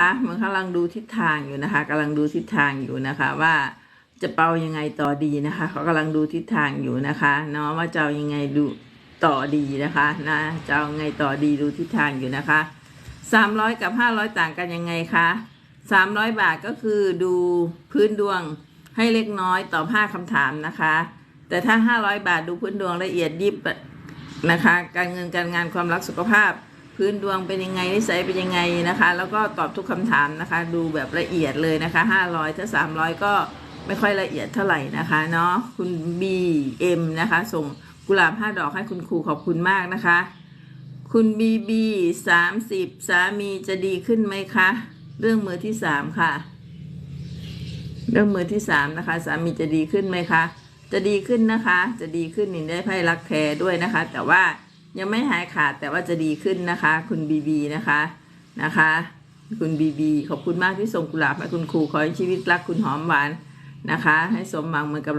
อะมันกำลังดูทิศทางอยู่นะคะกำลังดูทิศทางอยู่นะคะ ว่าจะเป่ายังไงต่อดีนะคะ เขากำลังดูทิศทางอยู่นะคะเนาะว่าจะเอายังไงดูต่อดีนะคะนะจะเอาไงต่อดีดูทิศทางอยู่นะคะสามร้อยกับห้าร้อยต่างกันยังไงคะสามร้อยบาทก็คือดูพื้นดวงให้เล็กน้อยตอบห้าคำถามนะคะ แต่ถ้าห้าร้อยบาทดูพื้นดวงละเอียดยิบนะคะ การเงินการงานความรักสุขภาพ พื้นดวงเป็นยังไงนิสัยเป็นยังไงนะคะ แล้วก็ตอบทุกคำถามนะคะ ดูแบบละเอียดเลยนะคะ 500ถ้า300 ก็ไม่ค่อยละเอียดเท่าไหร่นะคะเนาะคุณ BM นะคะ ส่งกุหลาบ5ดอกให้คุณครูขอบคุณมากนะคะ คุณ BB 30สามีจะดีขึ้นไหมคะ เรื่องมือที่สามค่ะ เรื่องมือที่สามนะคะ สามีจะดีขึ้นไหมคะ จะดีขึ้นนะคะ จะดีขึ้นนี่ได้ไพ่รักแท้ด้วยนะคะ แต่ว่า ยังไม่หายขาดแต่ว่าจะดีขึ้นนะคะ คุณบีบีนะคะนะคะ คุณบีบีขอบคุณมากที่ส่งกุหลาบให้คุณครูขอให้ชีวิตรักคุณหอมหวานนะคะ ให้สมหวังเหมือนกับ